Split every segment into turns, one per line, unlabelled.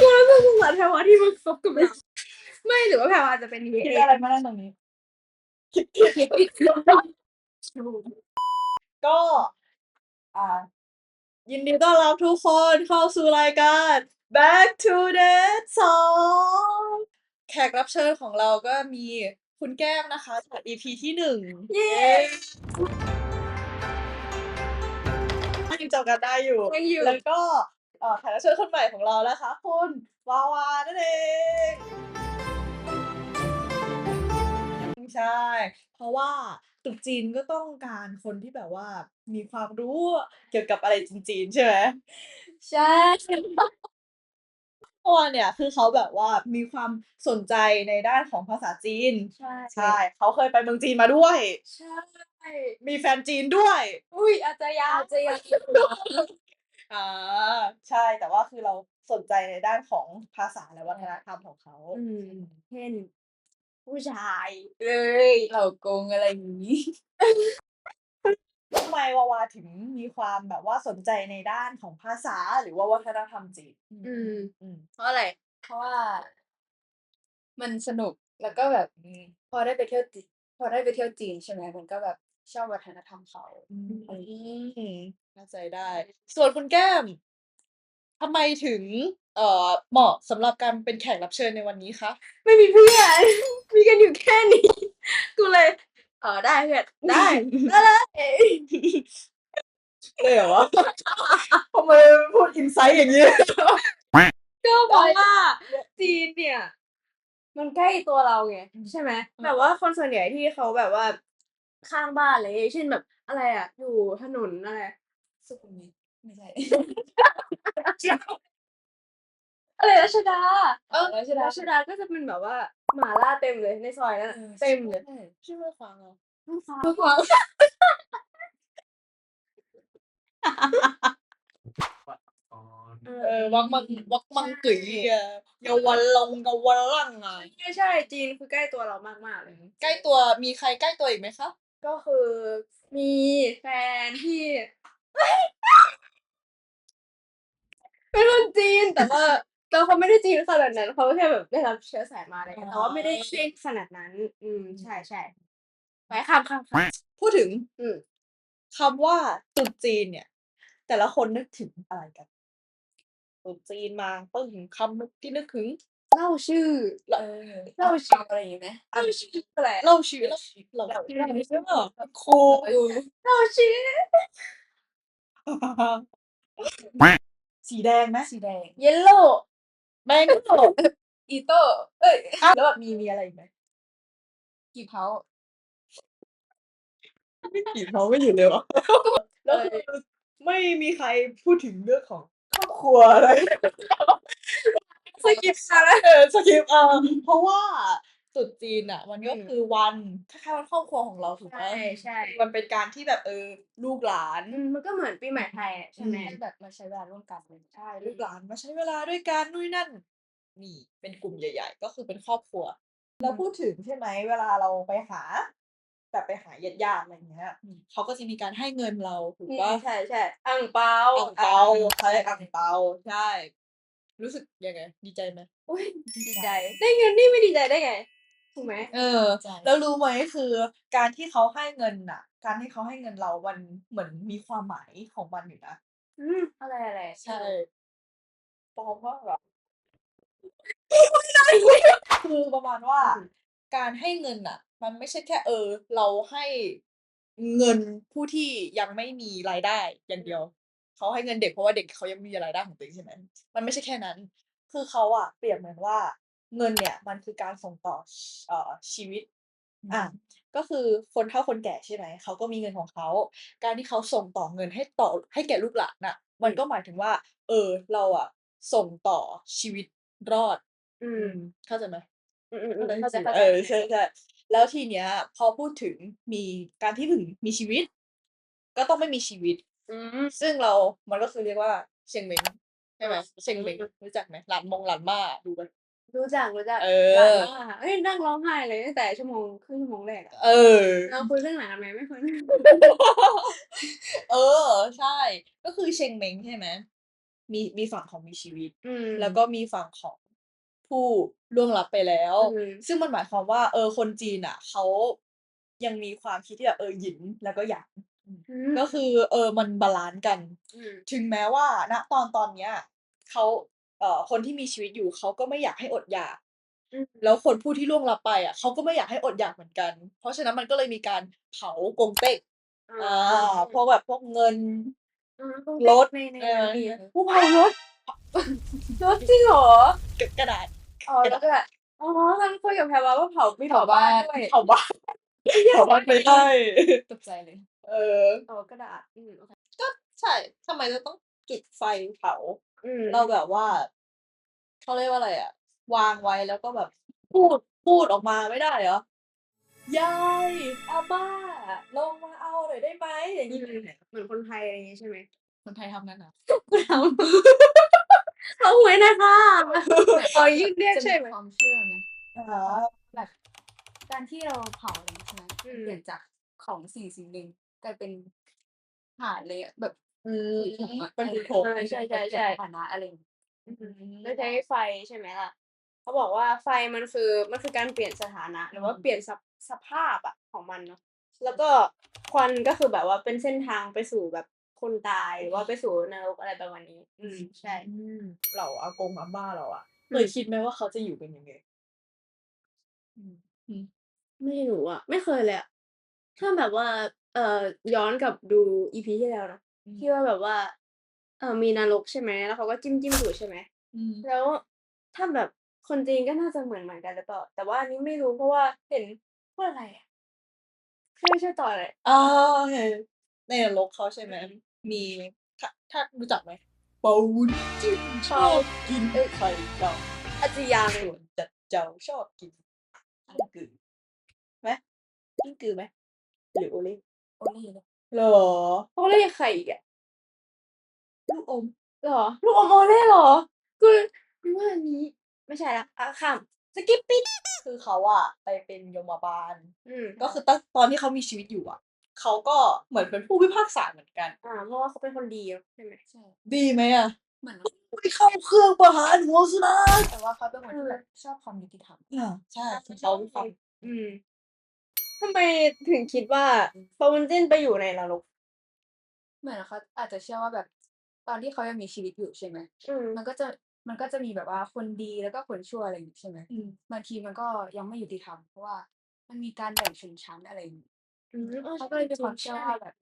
กูรู้สึกสงสารแพรวาที่มึงคบกับเราไม่หรือว่าแพรวาจะเป็นเคิ
ดอะไรมานั่งตรงนี้ ก็ อ่า ยินดีต้อนรับทุกคนเข้าสู่รายการ Back to the Song แขกรับเชิญของเราก็มีคุณแก้มนะคะจาก EP ที่หนึ่ง
เย้
ยังจำกันได้อยู่
ยังอยู่
แล้วก็เอ่อแขกรับเชิญคนใหม่ของเรานะคะ คุณวาวานั่นเองใช่ เพราะว่าตรุษจีนก็ต้องการคนที่แบบว่ามีความรู้เกี่ยวกับอะไรจีนๆใช่ไหม
ใช่
เพราะว่าเนี่ยคือเขาแบบว่ามีความสนใจในด้านของภาษาจีน
ใช่
ใช่ เขาเคยไปเมืองจีนมาด้วย
ใช่
มีแฟนจีนด้วย
อุ้ยอาจจะยาวอาจจะยาว
อ่าใช่แต่ว่าคือเราสนใจในด้านของภาษาและวัฒนธรรมของเขา
อืมเช่น ผู้ชายเลยเหล่ากงอะไรอย่างนี้
ทำไมวาวาถึงมีความแบบว่าสนใจในด้านของภาษาหรือว่าวัฒนธรรมจีน
อืม
อืม
เพราะอะไร
เพราะว่า มันสนุกแล้วก็แบบพอได้ไปเที่ยวจีนพอได้ไปเที่ยวจีนใช่ไหมมันก็แบบ ชอบวัฒนธรรมเขา
อืมเข้าใจได้ ส่วนคุณแก้มทำไมถึง เอ่อ เหมาะสำหรับการเป็นแขกรับเชิญในวันนี้คะ
ไม่มีเพื่อน มีกันอยู่แค่นี้ กูเลย เออได้เพื่อนได้ได้เลย
เลยเหรอวะทำไมพูดอินไซต์อย่างนี้
ก็เพราะว่าจีนเนี่ย มันใกล้ตัวเราไง ใช่ไหมแบบว่าคนส่วนใหญ่ที่เขาแบบว่า ข้างบ้านเลยเช่นแบบอะไรอะ อยู่ถนนอะไร
สุขุมวิทไม่ใช่
อะไรรัชดา
เออรัชดา
รัชดาก็จะเป็นแบบว่าหมาล่าเต็มเลยในซอยนั้นอะเต็มเลย
ชื่อว่าฟังเหรอ
ทุกคน
เออวักมังวักมังกึ๋ยอะเยาวันลงเยาวันลังอะ
ใช่ใช่จีนคือใกล้ตัวเรามากๆเลย
ใกล้ตัวมีใครใกล้ตัวอีกไหมคะ
ก็คือมีแฟนที่เป็นคนจีนแต่ว่าแต่เขาไม่ได้จีนขนาดนั้นเขาแค่แบบได้รับเชื้อสายมาอะไรอย่างเงี้ยแต่ว่าไม่ได้เช่นขนาดนั้น อืม ใช่ใช่ไปข้ามข้ามข้าม
พูดถึง
อืม
คำว่าตรุษจีนเนี่ย แต่ละคนนึกถึงอะไรกันตรุษจีนมาปึ้งคำที่นึกถึง
เล่าชื่อ
เออ
เล่าชื่อ
อะไรอย่างงี้ไหม
เล่าชื่ออะไร
เล่าชื่อเล่าชื่อเล่าชื่อเล่าชื่อครู
เออ
เล่าชื่อ
สีแดงไหม
สีแดง
เยลโล่
แมงโก้
อีโต้เอ้ย
แล้วแบบมีมีอะไรอีกไหม
กี่เผา
ไม่กี่เขาไม่อยู่เลยวะแล้วคือไม่มีใครพูดถึงเรื่องของครอบครัวอะไร
สกิปมาแล้ว
เออสคริปต์เออเพราะว่าตรุษจีนอะ มันก็คือวันคล้ายๆวันครอบครัวของเราถูกไหม
ใช่ใช่
มันเป็นการที่แบบเออลูกหลาน
อืมมันก็เหมือนปีใหม่ไทยอะใช่ไหม
ที่แบบมาใช้เวลาร่วมกันเลย
ใช่ลูกหลานมาใช้เวลาด้วยกันนู่นนนั่นนี่เป็นกลุ่มใหญ่ ๆ ก็คือเป็นครอบครัวเราพูดถึงใช่ไหมเวลาเราไปหา แบบไปหาญาติๆอะไรเงี้ยเขาก็จะมีการให้เงินเราถูก
อืม
ปะ
ใช่ใช่อ่างเปา
อ่างเปาใช่อ่างเปาใช่ รู้สึกยังไง ดีใจไหม
อุ้ยดีใจ ได้เงินนี่ไม่ดีใจได้ไงถูกไหม
เออ แล้วรู้ไหมคือ การที่เขาให้เงินน่ะ การที่เขาให้เงินเรา มันเหมือนมีความหมายของมันอยู่นะ
อืมอะไรอะไร
ใช่ปลอมมากอะคือประมาณว่า การให้เงินน่ะ มันไม่ใช่แค่เออ เราให้เงินผู้ที่ยังไม่มีรายได้อย่างเดียว เขาให้เงินเด็กเพราะว่าเด็กเขายังไมมีรายได้ของตัวเองใช่ไหมมันไม่ใช่แค่นั้น คือเขาอะเปรียบเหมือนว่าเงินเนี่ย มันคือการส่งต่อชเอ่อชีวิตอะก็คือคนเฒ่าคนแก่ใช่ไหมเขาก็มีเงินของเขา การที่เขาส่งต่อเงินให้ต่อให้แก่ลูกหลานน่ะ มันก็หมายถึงว่า เออ เราอะส่งต่อชีวิตรอด
อืม
เข้าใจไหม
อืมอืมอืม
เข้า
เข้า
ใจ
ใจเข้าใจ
เออใช่ใช่แล้วทีเนี้ย พอพูดถึงมีการที่ถึงมีชีวิต ก็ต้องไม่มีชีวิต
อืม
ซึ่งเรา มันก็คือเรียกว่าเชียงเม้งใช่ไหมเชียงเม้งรู้จักไหมหลานมงหลานม่าดูกัน
รู้จักรู้จัก
เอ
หลาน
อ
มากเอ้ยนั่งร้องไห้เลยตั้งแต่ชั่วโมงครึ่งชั่วโมงแรกอะ
เออ
เราคุยเรื่องหนังทำไมไม่คุยเรื่อง
เออ ใช่ ก็เชงเม้งใช่ไหมมีมีฝั่งของมีชีวิต
อืม
แล้วก็มีฝั่งของผู้ล่วงลับไปแล้ว
อืม
ซึ่งมันหมายความว่า เออคนจีนอะเขายังมีความคิดที่แบบเออหยินแล้วก็หยาง
อืม
ก็คือเออมันบาลานซ์กัน
อืม
ถึงแม้ว่าณตอนตอนเนี้ยเขาเอ่อคนที่มีชีวิตอยู่เขาก็ไม่อยากให้อดอยาก
อืม
แล้วคนผู้ที่ล่วงลับไปอะเขาก็ไม่อยากให้อดอยากเหมือนกัน เพราะฉะนั้นมันก็เลยมีการเผากงเต็กอ่าพวกแบบพวกเงิน
อ่า
รถ
ในใน
เอ
นั้น
อ
มี
ผู้เผารถ
รถจริงเหรอ
กกระดาษ
อ๋อแล้วก็แบบอ๋อฉันคุยกับแพรว่าว่าเผาไม่เผา
เผาบ้า
บ้านนด้วย
เผาบ้านเผาบ้านไปได้
ตกใจเลย
เออ
เผากระดาษอืมโอเค
ใช่ทำไมจะต้องจุดไฟเผา
อืม
เราแบบว่าเขาเรียกว่าอะไรอะวางไว้แล้วก็แบบ พูดพูดออกมาไม่ได้เหรอยายอาบ้า ลงมาเอาหน่อยได้ไหมอย่าง
อื
นี้
มเหมือนคนไทยอะไรอย่างงี้ใช่ไหม
คนไทยทำงั้นเหรอ
เอาหวยนะคะอ๋อยิ่งเรียก
จะ
ใช่
มี
ไหม
ความเชื่อไหม
อ่า
แบบการที่เราเผาอะไรอย่างงี้ใช่ไหม
อืม
เปลี่ยนจากของสิ่งสิ่งหนึ่ง กลายเป็นฐานเลยอะแบบ
อืม
ถุงอะ
เป็น
อะไร
ถุง
เออใช่ใช่ใช่
ฐานะอะไรอย่างงี้
แล้วใช้ไฟใช่ไหมล่ะ เขาบอกว่าไฟมันคือมันคือการเปลี่ยนสถานะ หรือว่าเปลี่ยนสภสภาพอะของมันเนาะแล้วก็ควันก็คือแบบว่าเป็นเส้นทางไปสู่แบบคนตายหรือว่าไปสู่นรกอะไรประมาณนี้ อืมใช่
อืมเราอากงอาม่าเราอะ
อืม
เคยคิดไหมว่าเขาจะอยู่กันยังไง
ไม่รู้อะไม่เคยเลยอะถ้าแบบว่า เอ่อย้อนกลับดูอีพีที่แล้วเนอะ
อืม
ที่ว่าแบบว่า เออมีนรกใช่ไหมแล้วเขาก็จิ้มจิ้มดูใช่ไหม
อืม
แล้วถ้าแบบคนจีนก็น่าจะเหมือนเหมือนกันหรือเปล่าแต่ว่าอันนี้ไม่รู้เพราะว่าเห็นพูดอะไรอะช่วยช่วยต่อเลย
อ่าโอเคในนรกเขาใช่ไหมมีถ้าถ้ารู้จักไหมเปาวุ้นจิ้นชอบกินไข่ดาว
อาจจะยัง
ส่วนจัดเจ้าชอบกินกิ้งกือไหมกิ้งกือไหมหรือโอเล่
โอเล่เลย
เหรอ
เขาเรียกใครอีกอะ
ลูกอม
เหรอ ลูกอมโอเล่เหรอกูนึกว่าอันนี้ ไม่ใช่ละอะข้าม
สกิปปี้คือเขาอะไปเป็นยมบาล
อืม
ก็คือตั้งตอนที่เขามีชีวิตอยู่อะเขาก็เหมือนเป็นผู้พิพากษาเหมือนกัน
อ่าเพราะว่าเขาเป็นคนดีใช่ไหม
ใช่
ดีไหมอะ
เหมือน
ไปเข้าเครื่องประหารหัวสุนัข
แต่ว่าเขาเป็นคนที่แบบชอบความยุติธรรม
อ่าใช่
อะ
คือเขามีความ
อืม ทำไมถึงคิดว่าปาวุนจินไปอยู่ในนรก
เหมือนเขาอาจจะเชื่อว่าแบบตอนที่เขายังมีชีวิตอยู่ใช่ไหม
อืม
มันก็จะมันก็จะมีแบบว่าคนดีแล้วก็คนชั่วอะไรอย่างงี้ใช่ไหม
อืม
บางทีมันก็ยังไม่ยุติธรรมเพราะว่ามันมีการแบ่งชนชั้นอะไรอย่างงี้
อืมออ
เขาก็เลยมีความ
ใช่
เชื่อว่าแบบ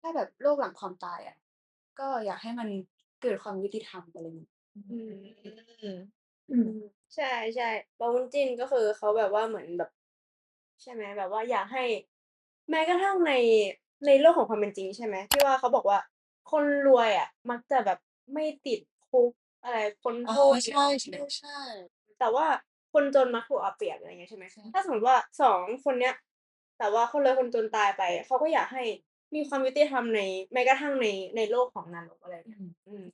ถ้าแบบโลกหลังความตายอะก็อยากให้มันเกิดความยุติธรรมอะไรอย่างงี้
อืม
อืม
อืม ใช่ใช่ปาวุนจินก็คือเขาแบบว่าเหมือนแบบ ใช่ไหมแบบว่าอยากให้แม้กระทั่งในในโลกของความเป็นจริงใช่ไหมที่ว่าเขาบอกว่าคนรวยอะ มักจะแบบไม่ติดคุกอะไรพ้น
อ่า
โทษ
ใช่ใช่ใช่
แต่ว่าคนจนมักถูกเอาเปรียบอะไรเงี้ยใช่ไหม
ใช่
ถ้าสมมติว่าสองคนเนี้ย แต่ว่าคนรวยคนจนตายไปเขาก็อยากให้มีความยุติธรรมในแม้กระทั่งในในโลกของนรกอะไรเงี้ยอืม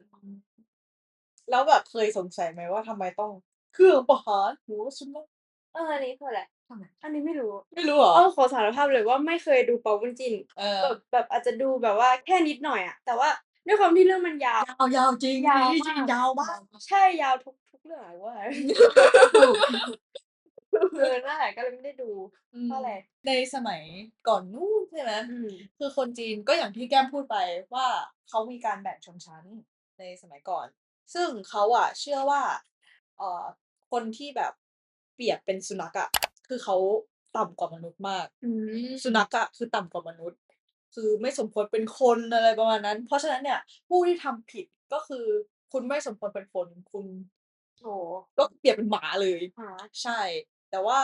แล้วแบบเคยสงสัยไหมว่าทำไมต้องเครื่องประหารหัวสุนัข
เอออันนี้คืออะไร
ทำไม
อันนี้ไม่รู้
ไม่รู้เหรอ
เออขอสารภาพเลยว่าไม่เคยดูเปาวุ้นจิน
เออ
แบบแบบอาจจะดูแบบว่าแค่นิดหน่อยอะแต่ว่าด้วยความที่เรื่องมันยาว
ยาวยาวจริง
ยาว
จริ
มางก
ยาวมาก
ใช่ยาวทุกทุกเรื่องอะว่า เออนั่นแหละก็เลยไม่ได้ดูเพราะอะไร
ในสมัยก่อนนู้นใช่ไหม
อืม
คือคนจีนก็อย่างที่แก้มพูดไปว่าเขามีการแบ่งชนชั้นในสมัยก่อน ซึ่งเขาอะเชื่อว่าเอ่อคนที่แบบเปรียบเป็นสุนัขอะ คือเขาต่ำกว่ามนุษย์มาก
อืม
สุนัขอะคือต่ำกว่ามนุษย์ คือไม่สมควรเป็นคนอะไรประมาณนั้น เพราะฉะนั้นเนี่ย ผู้ที่ทำผิดก็คือ คุณไม่สมควรเป็นคนคุณ
โอ้
ก็เปรียบเป็นหมาเลย
หา
ใช่ แต่ว่า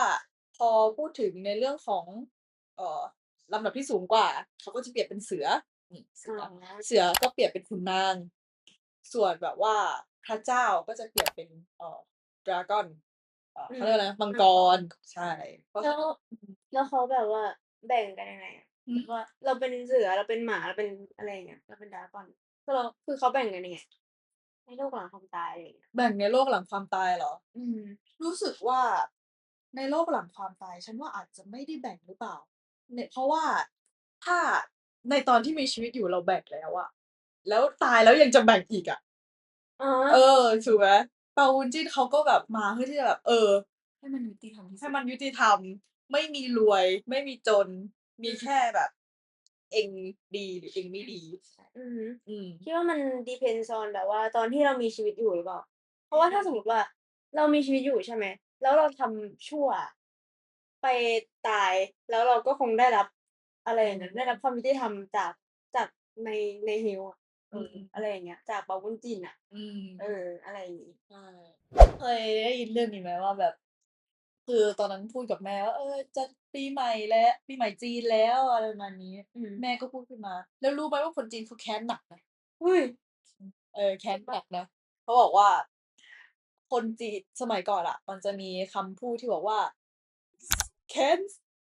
พอพูดถึงในเรื่องของ เอ่อลำดับที่สูงกว่า เขาก็จะเปรียบเป็นเสือนี่เสือ
อ๋อ
เสือก็เปรียบเป็นขุนนาง ส่วนแบบว่าพระเจ้าก็จะเปรียบเป็นเอ่อดราก้อน เอ่อเขาเรียกอะไรนะมังกรใช่เพราะ
แล้วแล้วเขาแบบว่าแบ่งกันยังไงอะ
อืม
ว่า เราเป็นเสือเราเป็นหมาเราเป็นอะไรอย่างเงี้ยเราเป็นดราก้อนคือเราคือเขาแบ่งกันยังไงในโลกหลังความตายอะไรอย่างเงี้ย
แบ่งในโลกหลังความตายเหรอ
อืม
รู้สึกว่าในโลกหลังความตาย ฉันว่าอาจจะไม่ได้แบ่งหรือเปล่าเนี่ยเพราะว่าถ้าในตอนที่มีชีวิตอยู่เราแบ่งแล้วอะแล้วตายแล้วยังจะแบ่งอีกอะ
อ๋อ
เออถูกไหม เปาวุ้นจิ้นเขาก็แบบมาเพื่อที่จะแบบ เออ
ให้มันยุติธรรมที่สุ
ให้
ด
มันยุติธรรม ไม่มีรวย ไม่มีจน มีแค่แบบ เองดีหรือเองไม่ดี
อือฮึ
อืม
คิดว่ามัน depends on แบบว่า ตอนที่เรามีชีวิตอยู่หรือเปล่า เพราะว่าถ้าสมมติว่าเรามีชีวิตอยู่ใช่ไหม แล้วเราทำชั่ว ไปตายแล้วเราก็คงได้รับ อะไรอย่างนั้นได้รับความยุติธรรมจากจากในในฮิวอะ เออ
อืม
อะไรอย่างเงี้ย จากเปาวุ้นจินอะ
อืม
เออ อะไรอย่างงี้
ใช่เคยได้ยินเรื่องนี้ไหมว่าแบบ คือตอนนั้นพูดกับแม่ว่าเออ จะปีใหม่แล้วปีใหม่จีนแล้วอะไรประมาณนี้
อืม
แม่ก็พูดขึ้นมา แล้วรู้ไหมว่าคนจีนเขาแค้นหนักนะ
เฮ้ย
เออแค้นหนักนะเขาบอกว่า คนจีนสมัยก่อนอะมันจะมีคำพูดที่บอกว่าแค้น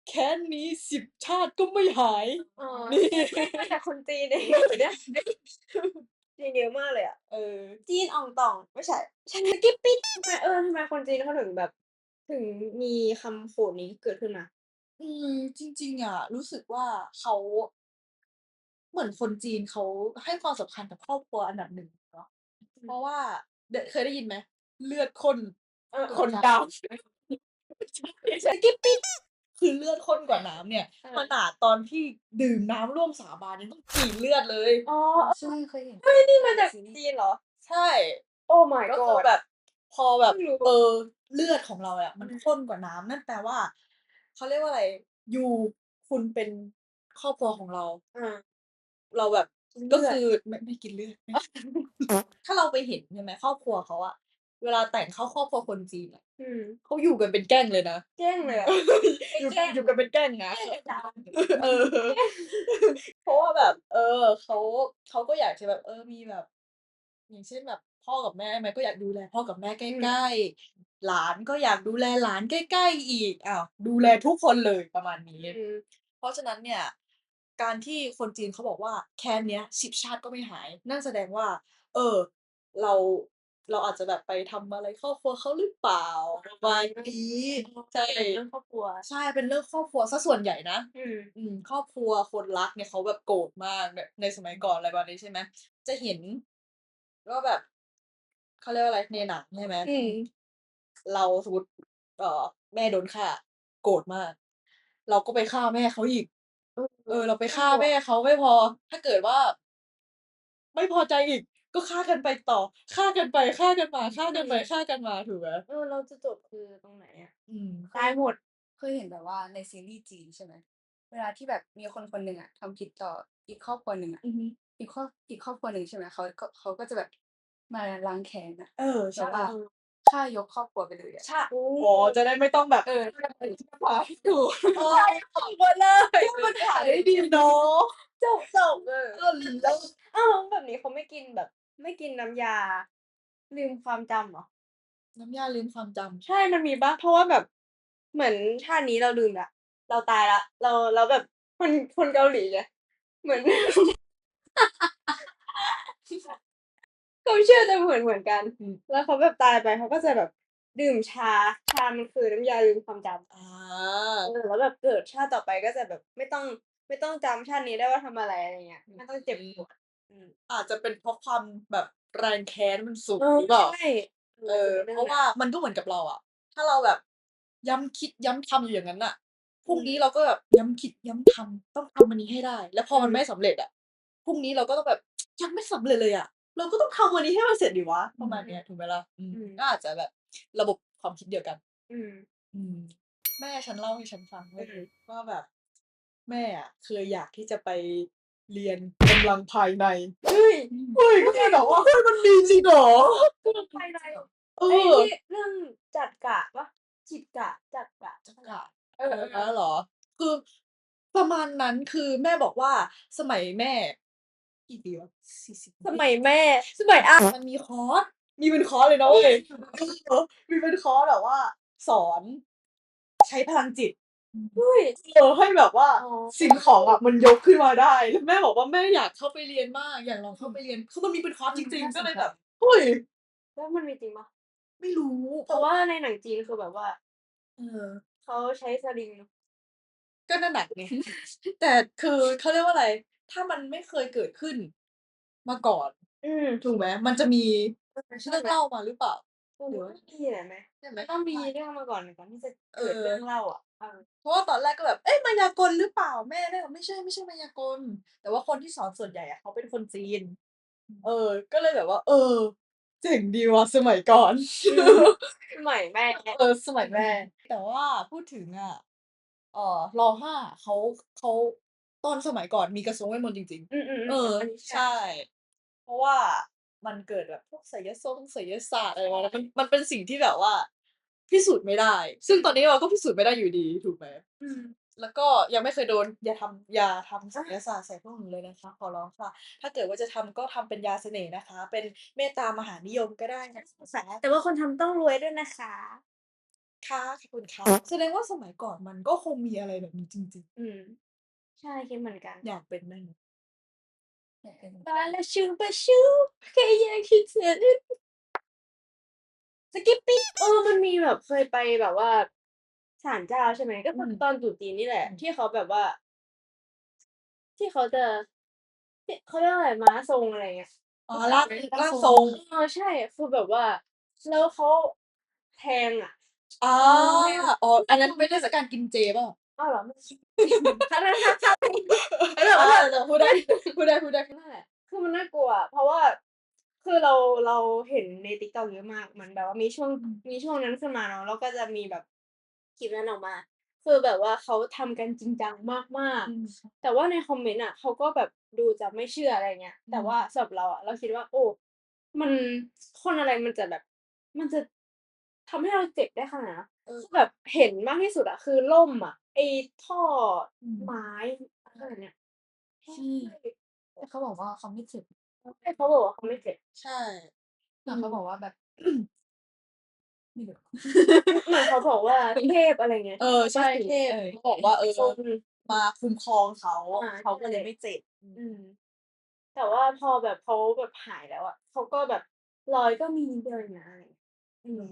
แค้นนี้สิบชาติก็ไม่หาย
อ๋อ
นี่
มาจากคนจีนเองเนี่ยจีนเยอะมากเลยอะ
เออ
จีนอ่องต่อง ไม่ใช่ ฉันกิ๊บปิ๊ดทำไมเออทำไมคนจีนเขาถึงแบบ ถึงมีคำโขนนี้เกิดขึ้นมา
อืมจริง ๆ อะ รู้สึกว่าเขา เหมือนคนจีนเขาให้ความสำคัญกับครอบครัวอันดับหนึ่งเนาะเพราะว่าเดเคยได้ยินไหม เลือดข้น
เออ
คนดำใช่กิ๊บปิ๊ด คือเลือดข้นกว่าน้ำเนี่ย
เออ
ขนาดตอนที่ดื่มน้ำร่วมสาบานยังต้องกรีดเลือดเลย
อ๋อ
ใช่เคยเห็น
นี่มาจากจีนเหรอ
ใช่
โอ้ my
ก็คือ
god
แบบ พอแบบ
เพิ่งรู้
เออเลือดของเราอะมัน
อืม
ข้นกว่าน้ำนั่นแปลว่าเขาเรียกว่าอะไรยูคุณเป็นครอบครัวของเรา
อ่า
เราแบบ
กิน
ก็
เลือด
คือไม่ไม่กินเลือดไม่ถ้าเราไปเห็นใช่ไหมครอบครัวเขาอะ เวลาแต่งเข้าครอบครัวคนจีนอะ
อืม
เขาอยู่กันเป็นแก๊งเลยนะ
แจ้งเลยอะ
อยู่
แก๊ง
อยู่กันเป็นแก๊งนะ
แก๊งจ้า
เออเพราะว่าแบบ เออเขาเขาก็อยากจะแบบ เออมีแบบ อย่างเช่นแบบพ่อกับแม่ไหมก็อยากดูแลพ่อกับแม่ใกล้ๆหลานก็อยากดูแลหลานใกล้ๆอีกอ้าวดูแลทุกคนเลยประมาณนี้
อืม
เพราะฉะนั้นเนี่ย การที่คนจีนเขาบอกว่าแค้นเนี้ยสิบชาติก็ไม่หาย นั่นแสดงว่า เออ เรา เราอาจจะแบบไปทำอะไรครอบครัวเขาหรือเปล่าประมาณนี้ใช่
เป็นเรื่องครอบครัว
ใช่เป็นเรื่องครอบครัวซะส่วนใหญ่นะ
อืม
อืมครอบครัวคนรักเนี่ยเขาแบบโกรธมากเนี่ยในสมัยก่อนอะไรแบบนี้ใช่ไหมจะเห็นว่าแบบเขาเรียกว่าอะไรในหนังใช่ไหม
อืม
เราสมมติเอ่อแม่โดนฆ่าโกรธมาก เราก็ไปฆ่าแม่เขาอีก เออ เราไปฆ่าแม่เขาไม่พอ ถ้าเกิดว่า ไม่พอใจอีก ก็ฆ่ากันไปต่อฆ่ากันไปฆ่ากันมาฆ่ากันไปฆ่ากันมาถูกไหม
เออเราจะจบคือตรงไหนอะ
อืม
ตายหมด
เคยเห็นแบบว่าในซีรีส์จีนใช่ไหมเวลาที่แบบมีคนคนหนึ่งอะทำผิดต่ออีกครอบครัวหนึ่งอะ
อือฮึ
อีกครอบอีกครอบครัวหนึ่งใช่ไหมเขาก็เขาก็จะแบบมาล้างแค้นอะ
เออ
แบ
ใช่
บว่า ฆ่ายกครอบครัวไปเลยอะ
ใช่อ๋อจะได้ไม่ต้องแบบ
เออพาถูก
เออหมดเลยมันถ่ายได้ดีเนาะ
จบจบเออ
เออแล้ว
อ้าวแบบนี้เขาไม่กินแบบ ไม่กินน้ำยา ลืมความจำเหรอ
น้ำยาลืมความจำ
ใช่มันมีปะเพราะว่าแบบ เหมือนชาตินี้เราลืมละเราตายละ เราเราแบบคนคนเกาหลีไงเหมือน เขาเชื่อจะเหมือนเหมือนกัน
อืม
แล้วเขาแบบตายไปเขาก็จะแบบดื่มชา ชามันคือน้ำยาลืมความจำ
อ่า
เออแล้วแบบเกิดชาติต่อไปก็จะแบบไม่ต้องไม่ต้องจำชาตินี้ได้ว่าทำอะไรอะไรเงี้ยไม่ต้องเจ็บปวด อืม
อาจจะเป็นเพราะความแบบแรงแค้นมันสูง
เออ
หรือเปล่า
ใช่
เออเพราะว่ามันก็เหมือนกับเราอะถ้าเราแบบย้ำคิดย้ำทำอยู่อย่างนั้นอะพรุ่งนี้เราก็แบบย้ำคิดย้ำทำต้องทำอันนี้ให้ได้ แล้วพอมันไม่สำเร็จอะพรุ่งนี้เราก็ต้องแบบยังไม่สำเร็จเลยอะเราก็ต้องทำวันนี้ให้มันเสร็จดีวะประมาณเนี้ยถูกไหมล่ะอืมก็อาจจะแบบระบบความคิดเดียวกัน
อืม
อืมแม่ฉันเล่าให้ฉันฟังเว้ย
อืม
ว่าแบบ แม่อะเคยอยากที่จะไป เรียนกำลังภายใน
เฮ้ย
เฮ้ยก็เลยบอกว่าเฮ้ยมันดีจริงเหรอ
ภายใน
เอ
ไอ้
อ
ที่เรื่องจัดกะปะจิตกะจัดกะ
จักระ
เอ
เอ
อ
อ
เออ
เหรอ คือประมาณนั้นคือแม่บอกว่าสมัยแม่กี่ปีวะสี่สิบ
สมัยแม่ สมัยอะ
มันมีคอร์สมีเป็นคอร์สเลยนะเว้ยเออมีเป็นคอร์สแบบว่า สอน ใช้พลังจิต
เฮ้ย
เออให้แบบว่า
อ๋อ
สิ่งของอะมันยกขึ้นมาได้แล้วแม่บอกว่าแม่อยากเข้าไปเรียนมากอยากลองเข้าไปเรียนคือมันมีเป็นคอร์สจริงๆก็เลยแบบเฮ้ย
แล้วมันมีจริงปะ
ไม่รู้
เพราะว่าในหนังจีนคือแบบว่า
เออ
เขาใช้สลิงเนอะ
ก็นั่นหนักไง แต่คือเขาเรียกว่าอะไร ถ้ามันไม่เคยเกิดขึ้นมาก่อน
อืม
ถูกไหมมันจะมี
ใช่
เรื่อง
ไหม
เล่ามาหรือเปล่า
หรือว่ามีแหละไหม
ใช่ไหม
มันต้องมีเรื่องมาก่อนก่อนที่จะเกิด
เออ
เรื่องเล่าอะเออ
เพราะว่าตอนแรกก็แบบเอ้ยมายากลหรือเปล่าแม่เนี่ยบอกไม่ใช่ไม่ใช่มายากล แต่ว่าคนที่สอนส่วนใหญ่อะเขาเป็นคนจีน เออ ก็เลยแบบว่า เออเจ๋งดีว่ะสมัยก่อน
ใหม่แม่
เออสมัยแม่แต่ว่าพูดถึงอะเออรอห้าเขาเขาตอนสมัยก่อนมีกระทรวงเวทมนต์จริง
อืมอืม
ๆเออ
อันนี้
ใช่ เพราะว่า มันเกิดแบบพวกไสยศงไสยศาสตร์อะไรมาแล้วมันมันเป็นสิ่งที่แบบว่า พิสูจน์ไม่ได้ ซึ่งตอนนี้เราก็พิสูจน์ไม่ได้อยู่ดีถูกไหม
อืม
แล้วก็ยังไม่เคยโดนอย่าทำอย่าทำไสยศาสตร์ใส่พวกหนูเลยนะคะขอร้องค่ะ ถ้าเกิดว่าจะทำก็ทำเป็นยาเสน่ห์นะคะ เป็นเมตตามหานิยมก็ได้นะคะ
แต่ว่าคนทำต้องรวยด้วยนะคะ
ค่ะขอบคุณค่ะแสดงว่าสมัยก่อนมันก็คงมีอะไรแบบนี้จริง
อืมใช่คิดเหมือนกัน
ๆอยากเป็นแน่น
บาลาชูบาชูแค่อยากคิดเสียดสกิปปี้เออมันมีแบบเคยไปแบบว่าศาลเจ้าใช่ไหมก็คือตอนตรุษจีนนี่แหละ ที่เขาแบบว่า ที่เขาจะที่เขาเรียกอะไรม้าทรงอะไรเงี้ย
อ๋อร่างร่างทรง
เออใช่ คือแบบว่า แล้วเขาแทงอะ
อ๋ออ๋ออันนั้นเป็นเทศกาลกินเจป่ะ
อ้าวเหรอไม่ใช่ค่ะค่ะค่ะค่ะ
เออเออเออพูดได้พูดได้พูดได้
นั่นแหละคือมันน่ากลัว เพราะว่าคือเราเราเห็นในติ๊กต็อกเยอะมากเหมือนแบบว่ามีช่วงมีช่วงนั้นขึ้นมาเนาะแล้วก็จะมีแบบคลิปนั้นออกมา คือแบบว่าเขาทำกันจริงจังมากๆ แต่ว่าในคอมเมนต์อะเขาก็แบบดูจะไม่เชื่ออะไรเงี้ย แต่ว่าสำหรับเราอะเราคิดว่า โอ้ มันคนอะไรมันจะแบบ มันจะทำให้เราเจ็บได้ขนาดนั้นแบบเห็นมากที่สุดอะคือล่มอะ ไอ้ท่ออ
ม
ไม้อะไรเนี่ย
ใช่แต่เขาบอกว่าเขาไม่เจ็บ
ใช่เขาบอกว่าเขาไม่เจ็บ
ใช่
แต่เขาบอกว่าแบบ ไม่รู้
เหมือนเขาบอกว่าเทพอะไรเงี้ย
เออ ใช่เทพ
เออ
เขาบอกว่าเออ
ทรง
มาคุ้มครองเขา
อ่า
เขาก็เลย
ใช่
ไม่เจ็บ
อืม แต่ว่าพอแบบเขาแบบหายแล้วอะเขาก็แบบรอยก็มีนิดเดียวเองนะอะไรเงี้ยอืม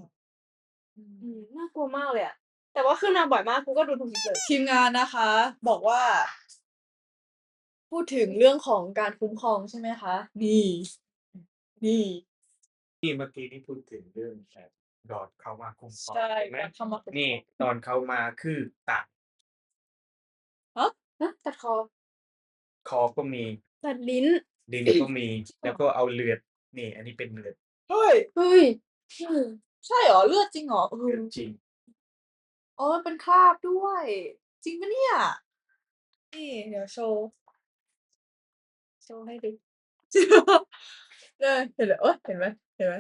อืมน่ากลัวมากเลยอะ แต่ว่าขึ้นมาบ่อยมากกูก็ดูทุกคลิปเลย
ทีมงานนะคะ บอกว่า พูดถึงเรื่องของการคุ้มครองใช่ไหมคะ นี่ นี่
นี่เมื่อกี้ที่พูดถึงเรื่องแบบดอดเข้ามาคุ้มครอง
ใช่
ไหม
การเข้ามาคุ้มครอง
นี่ตอนเข้ามาคือตัด
นะตัดคอ
คอก็มี
ตัดลิ้น
ดินก็มี แล้วก็เอาเลือดนี่ อันนี้เป็นเลือด
เฮ้ย
เฮ้ย
ใช่เหรอเลือดจริงเหรอเอ
เลื
อ
อดจริง
เออเป็นคราบด้วย จริงปะเนี่ย นี่ เดี๋ยวโชว์
โชว์ให้ดู
เนี่ยเห็นไหมเออเห็นไหม เห็นไหม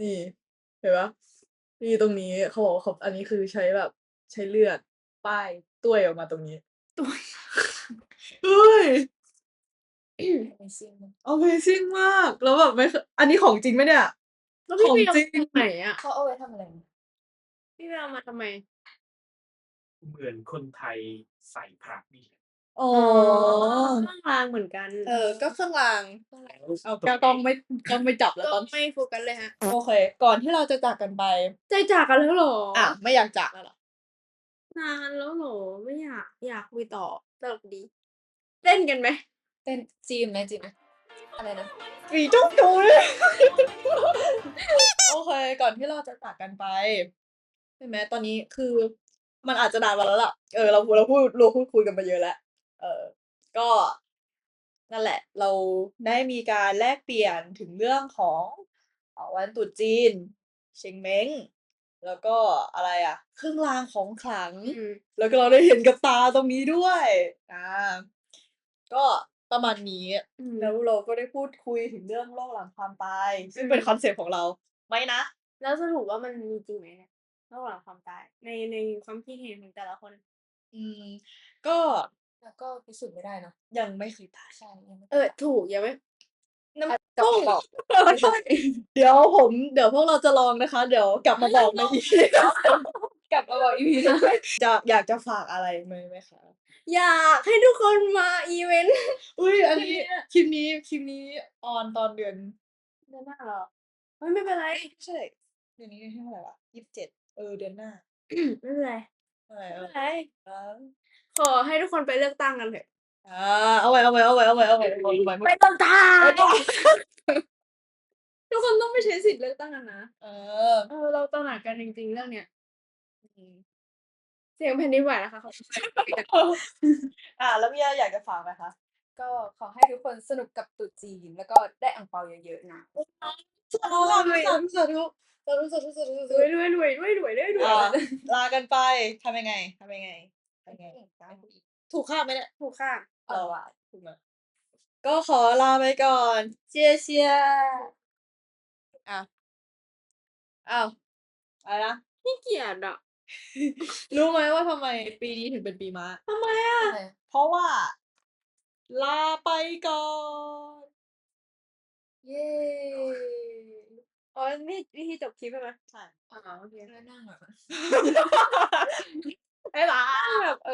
นี่ เห็นปะนี่ตรงนี้ เขาบอกว่าเขา อันนี้คือใช้แบบ ใช้เลือดป้ายต้วยออกมาตรงนี้
ต้วย
เฮ้ย
Amazing มาก
Amazing มาก แล้วแบบไม่เคยอันนี้ของจริงไหมเนี่ย
แล้วพี่
ของ
ไปเอา
จริง
มาทำไมอะ
เขาเอาไว้ทำอะไรนะ
พี่ไปเอามาทำไม
เหมือนคนไทยใส่พระนี่
อ๋อ
เครื่องรางเหมือนกัน
เออ ก็เครื่องราง
แล้ว
เอาแก้วกล้องไม่กล้องไม่จับแล้ว
ก็
ตอน
ไม่โฟกัสเลยฮะ
โอเค ก่อนที่เราจะจากกันไป
ใจจากกันแล้วเหรอ
อะ ไม่อยากจากแล้วเหรอ
นานแล้วเหรอไม่อยากอยากคุยต่อตลกดี เต้นกันไหม
เต้นจีมไหมจีมไหมอะไรนะ
ปีจุ๊บจูเลย โอเค ก่อนที่เราจะจากกันไป ใช่ไหมตอนนี้คือมันอาจจะนานมาแล้วล่ะ เออเราพูดเราพูดเราพูดคุยกันมาเยอะแล้วเออ ก็นั่นแหละ เราได้มีการแลกเปลี่ยนถึงเรื่องของเอ่อวันตรุษจีน เชงเม้ง แล้วก็อะไรอะ เครื่องรางของขลัง
อืม
แล้วก็เราได้เห็นกับตาตรงนี้ด้วยอ่าก็ประมาณนี้
อืม
แล้วเราก็ได้พูดคุยถึงเรื่องโลกหลังความตาย ซึ่งเป็นคอนเซปต์ของเรา ไม่นะ
แล้วสรุปว่ามันมีจริงไหมเนี่ย ระหว่างความตาย ในในความคิดเห็นของแต่ละคน
อืม ก็
แล้วก็พิสูจน์ไม่ได้เนาะ
ยังไม่เคยตาย
ใช่ยังไม่
เออ ถูกยังไม่น้ำ
กลับ
ส้ม
มาบอก
เดี๋ยวผม เดี๋ยวพวกเราจะลองนะคะ เดี๋ยวกลับมาบอกในอีพี
กลับมาบอกอีพีหน้า
จะอยากจะฝากอะไรไหมไหมคะ
อยากให้ทุกคนมาอีเวนต์
อุ้ยอันนี้
เนี่ย
คลิปนี้คลิปนี้ออนตอนเดือน
เดือนหน้าเหรอเฮ้ยไม่เป็นไร
ไม่ใช่เดือนนี้เดือนที่เท่าไหร่วะยี่สิบเจ็ด เออเดือนหน้า
ไม่เป็นไร
อะไร
ไม่
เอ
เป็
อน
ไร
อ่า
ขอให้ทุกคนไปเลือกตั้งกันเถอะ
อ่าเอาไว้เอาไว้เอาไว้เอาไว้เอาไว้เอาไว้
ไปต้องตาทุกคนต้องไปใช้สิทธิ์เลือกตั้งกันนะ
เออ
เออเราตระหนักกันจริง ๆ เรื่องเนี้ยเสียงแผ่นดินไหวนะคะเขา
อ่าแล้วมีอะไรอยากจะฝากไหมคะ
ก็ขอให้ทุกคนสนุกกับตรุ๊จีนแล้วก็ได้อ่งเปาเยอะๆนะ
สาธุสาธุสาธุสาธุสาธุสาธุสาธุสาธุ
รวยรวยรวยรวยรวยรวยรวย
ลากันไปทำยังไงทำยังไงทำยังไงถูกค่าไหมเนี่ย
ถูกค่ะ
เออว่ะ
ถูกไหมก็ขอลาไปก่อนเชียเชียอะอ้าวอะไรนะ
ขี้เกียจอะ
รู้ไหมว่าทำไมปีนี้ถึงเป็นปีม้า
ทำไมอะ
เพราะว่า ลาไปก่อน
เย้
อ๋อนี่วิธีจบคลิปใช่ไหม
ใช่
อ๋อโอเค
แล้วนั่งแบบ
บ๊ายบาย แบบเออ